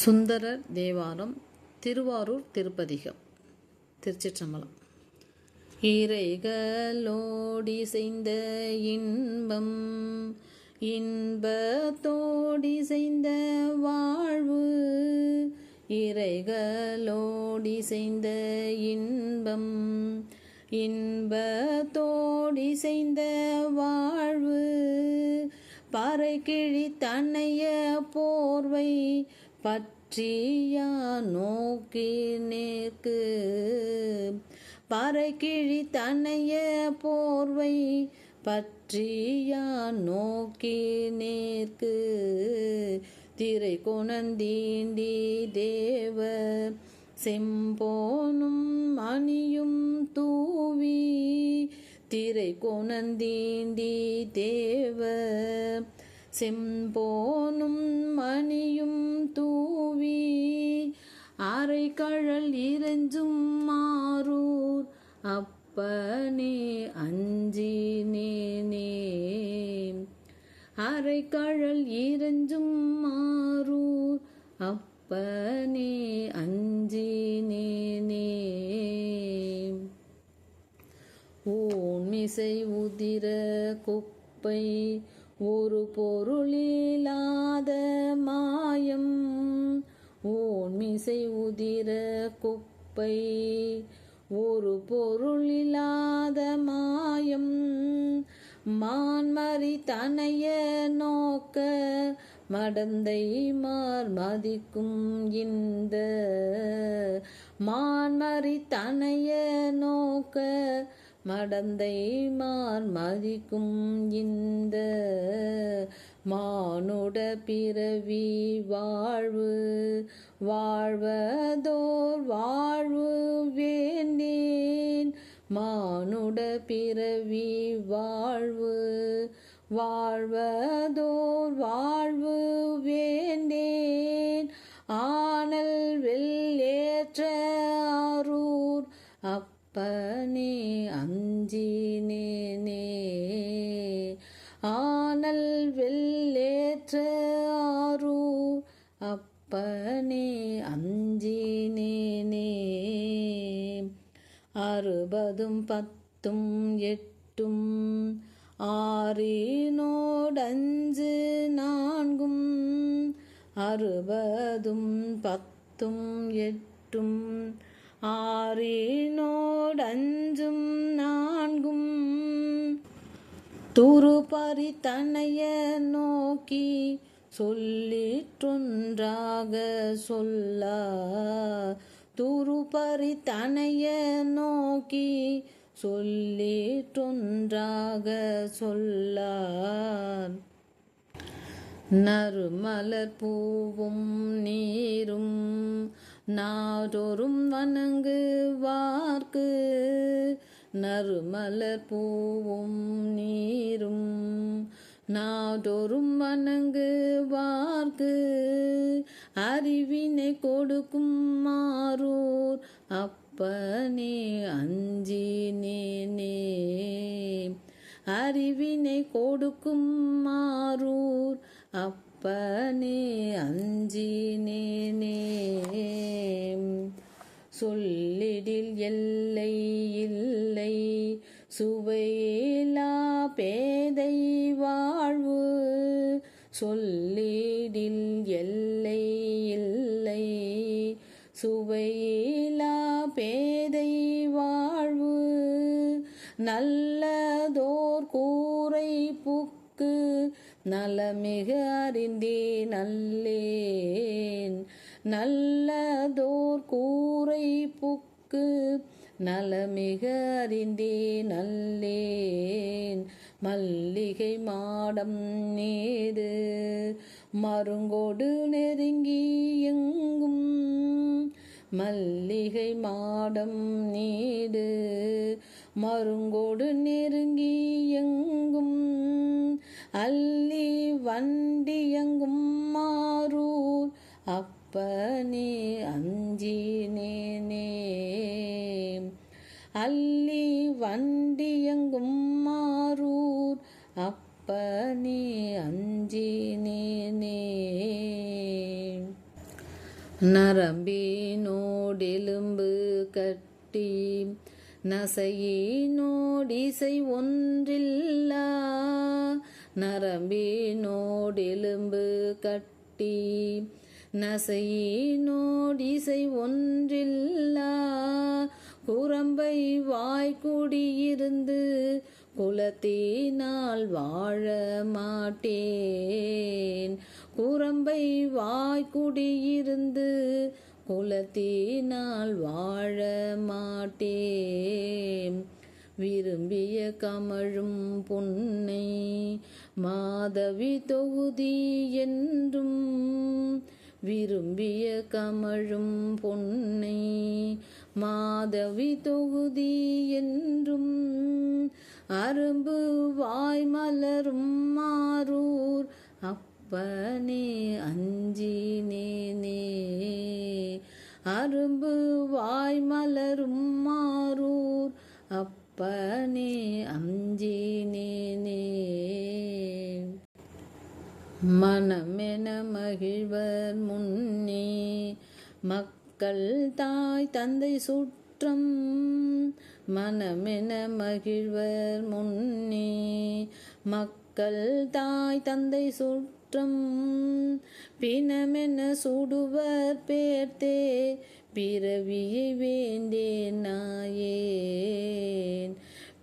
சுந்தரர் தேவாரம் திருவாரூர் திருப்பதிகம் திருச்சிற்றம்பலம். இறைகளோடி செய்த இன்பம் இன்பத்தோடி செய்த வாழ்வு இறைகளோடி செய்த இன்பம் இன்பத்தோடி செய்த வாழ்வு பறை கிழி தன்னைய போர்வை பற்றியா நோக்கி நேர்க்கு பறைக்கிழி தன்னைய போர்வை பற்றியா நோக்கி நேர்க்கு திரை கொணந்தீண்டி தேவ செம்போனும் மணியும் தூவி திரை கொணந்தீண்டி தேவ செம்போனும் மணியும் தூவி அரை கழல் இறைஞ்சும் மாறூர். அப்பனே அஞ்சினேனே அரை கழல் இறைஞ்சும் மாறூர். அப்பனே அஞ்சினேனே ஓன்மிசை உதிர குப்பை ஒரு பொருளில்லாத மாயம் ஓன்மிசை உதிர குப்பை. ஒரு பொருளில்லாத மாயம் மான்மறி தனைய நோக்க மடந்தை மார் மதிக்கும் இந்த. மான்மறி தனைய நோக்க மடந்தை மார் மதிக்கும் இந்த மானுட பிறவி வாழ்வு. வாழ்வதோர் வாழ்வு வேண்டேன். மானுட பிறவி வாழ்வு. வாழ்வதோர் வாழ்வு வேண்டேன். ஆனல் வெல் அப்பனே அஞ்சினேனே ஆனல் வெள்ளேற்ற ஆறு அப்பனே அஞ்சினேனே அறுபதும் பத்தும் எட்டும் ஆறினோடஞ்சு நான்கும். அறுபதும் பத்தும் எட்டும் ஆறினோடஞ்சும் நான்கும் துருபறி தனைய நோக்கி சொல்லிற்றொன்றாக சொல்லா. துருபறி தனைய நோக்கி சொல்லிற்றொன்றாக சொல்லார் நறுமலர் பூவும் நீரும் நாடோறும் வணங்கு வார்க்கு நறுமலர் பூவும் நீரும். நாடோறும் வணங்கு வார்க்கு அறிவினை கொடுக்கும் மாறூர். அப்பனே அஞ்சி நேனே அறிவினை கொடுக்கும் மாறூர். அப்பனே அஞ்சினேனே சொல்லிடில் எல்லை இல்லை சுவையிலா பேதை வாழ்வு. சொல்லிடில் எல்லை இல்லை சுவையிலா பேதை வாழ்வு. நல்லதோர் கூரை புக்கு நலமிக அறிந்தே நல்லேன் நல்லதோர் கூரை புக்கு நலமிக அறிந்தே நல்லேன் மல்லிகை மாடம் நேது மருங்கோடு நெருங்கி எங்கும். மல்லிகை மாடம் நீடு மருங்கோடு நெருங்கி எங்கும் அல்லி வண்டி எங்கும் மாறூர். அப்பனே அஞ்சினேனே அல்லி வண்டி எங்கும் மாறூர். அப்பனே அஞ்சினேனே நரம்பினோடெலும்பு கட்டி நசையினோடிசை ஒன்றில்லா நரம்பினோடெலும்பு கட்டி. நசையினோடிசை ஒன்றில்லா குரம்பை வாய்க்குடியிருந்து குலத்தினால் வாழ மாட்டேன். குரம்பை வாய்க்குடியிருந்து குலத்தினால் வாழ மாட்டேன். விரும்பிய கமழும் பொன்னை மாதவி தொகுதி என்றும் விரும்பிய கமழும் பொன்னை மாதவி தொகுதி என்றும் அரும்பு வாய் மலரும் மாறூர் அப்பனே அஞ்சினேனே அரும்பு வாய் மலரும் மாறூர் அப்பனே அஞ்சினேனே மனமென மகிழ்வர் முன்னே. மக்கள் தாய் தந்தை சுற்றம் மனமென மகிழ்வர் முன்னே. மக்கள் தாய் தந்தை சுற்றம் பிணமென சுடுவர் பேர்த்தே பிறவியை வேண்டேன் நாயேன்.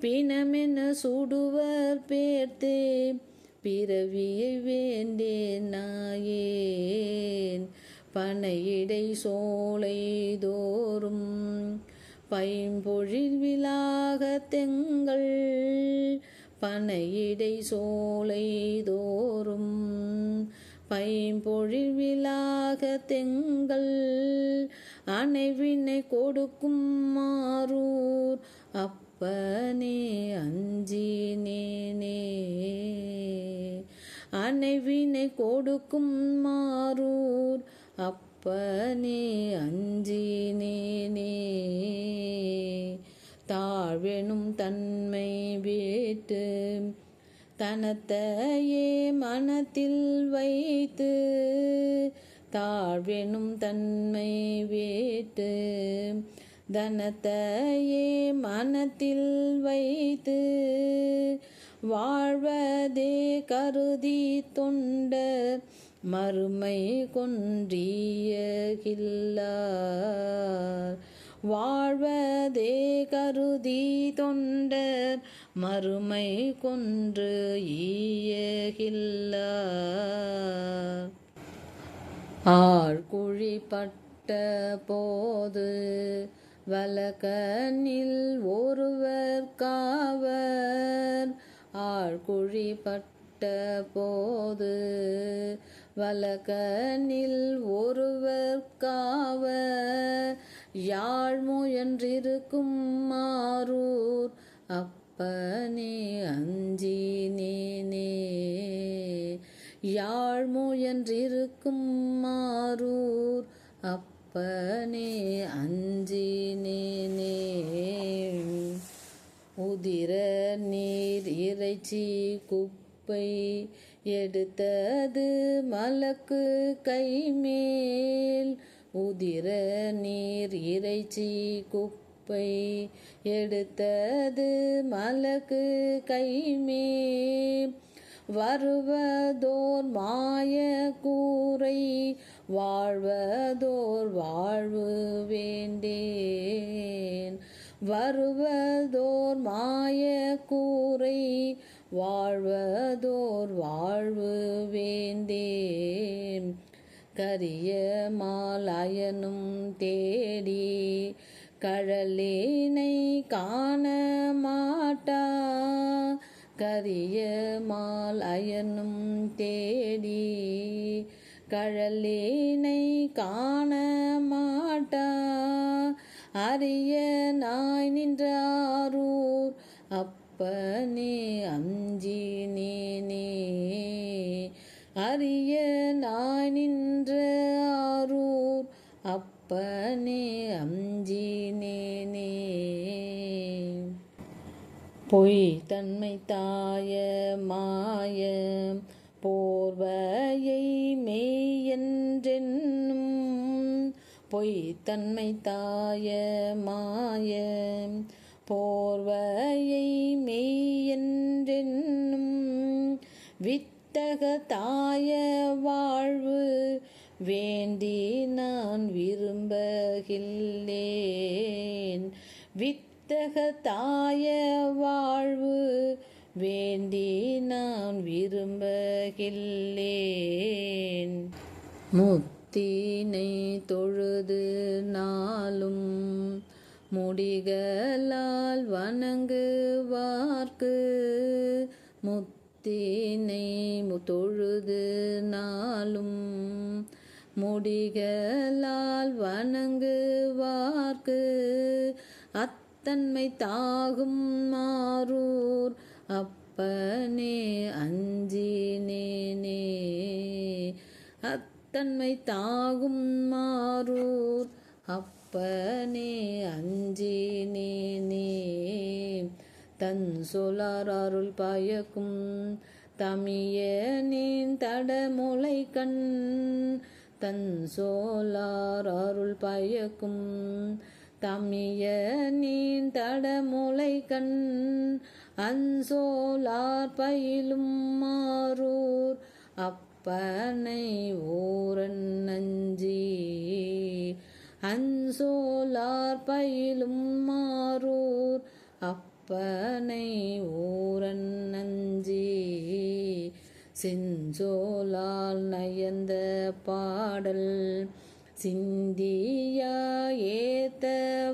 பிணமென சுடுவர் பேர்த்தே பிறவியை வேண்டேன் நாயேன். பனையிடை சோலை தோறும் பைம்பொழில் விலாக தெங்கள் பனையிடை சோலை தோறும் பைம்பொழிவிலாக தெங்கள் அணைவினை கொடுக்கும் மாறூர் அப்பனே அஞ்சினேனே அணைவினை கொடுக்கும் மாறூர் அப்பனே அஞ்சினேனே தாழ்வெனும் தன்மை வேட்டு தனத்தையே மனத்தில் வைத்து தாழ்வெனும் தன்மை வேட்டு தனத்தையே மனத்தில் வைத்து வாழ்வதே கருதி தொண்ட மறுமை கொன்றியகில்லார். வா வாழ்வதே கருதி தொண்டர் மறுமை கொன்று ஈயகில்லார் ஆழ்குழிப்பட்ட போது வலகனில் ஒருவர் காவர். ஆழ்குழிப்பட்ட போது வலகனில் ஒருவர் காவர். யாழ் முயன்றிருக்கும் மாறூர் அப்பனே அஞ்சினேனே யாழ் முயன்றிருக்கும் மாறூர் அப்பனே அஞ்சினேனே உதிர நீர் இறைச்சி குப்பை எடுத்தது மலக்கு கைமேல். உதிர நீர் இறைச்சி குப்பை எடுத்தது மலக்கு கைமே. வருவதோர் மாய கூரை வாழ்வதோர் வாழ்வு வேண்டேன். வருவதோர் மாய கூரை வாழ்வதோர் வாழ்வு வேண்டேன். கரிய மாலாயனும் தேடி கழலினை காண மாட்டா. கரிய மால் அயனும் தேடி கழலினை காண மாட்டா. அரிய நாய் நின்றாரூர் அப்பனே அஞ்சினேனே அரிய நாய் நின்ற ஆரூர் அப்பனே அஞ்சினேனே. பொய் தன்மை தாய மாய போர்வையை மெய்யென்றென்னும். பொய் தன்மை தாய மாய போர்வையை மெய்யென்றென்னும். வித் தாய வாழ்வு வேண்டி நான் விரும்பகில்லேன். வித்தக தாய வாழ்வு வேண்டி நான் விரும்பகில்லேன். முத்தினை தொழுது நாளும் முடிகளால் வணங்குவார்க்கு. முத்தினை தொழுது நாளும் முடிகளால் வணங்குவார்க்கு. அத்தன்மை தாகும் மாறூர் அப்பனே அஞ்சினேனே அத்தன்மை தாகும் மாறூர் அப்பனே அஞ்சினேனே தன் சொலார் அருள் பயக்கும் நீன் தடமுலை கண் தன் சோலார் அருள் பயக்கும் நீன் தடமுலை கண் அன்சோலார் பயிலும் மாறூர் அப்பனை ஊரன் நஞ்சி அன்சோலார் பயிலும் மாறூர் அப்பனை ஊரன் நஞ்சி. செஞ்சோலால் நயந்த பாடல். சிந்தியா ஏத்த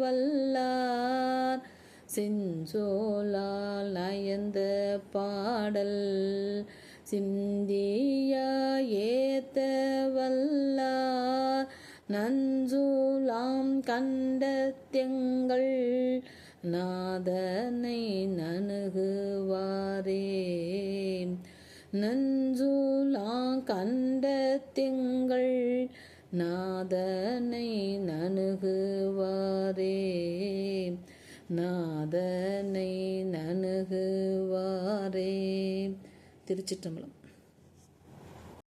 வல்லார். செஞ்சோலால் நயந்த பாடல். சிந்தியா ஏத்த வல்லார். நஞ்சூலாம் கண்ட தெங்கள். நாதனை நணுகுவாரே நஞ்சூலா கண்ட திங்கள் நாதனை நணுகுவாரே நாதனை நணுகுவாரே திருச்சிற்றம்பலம்.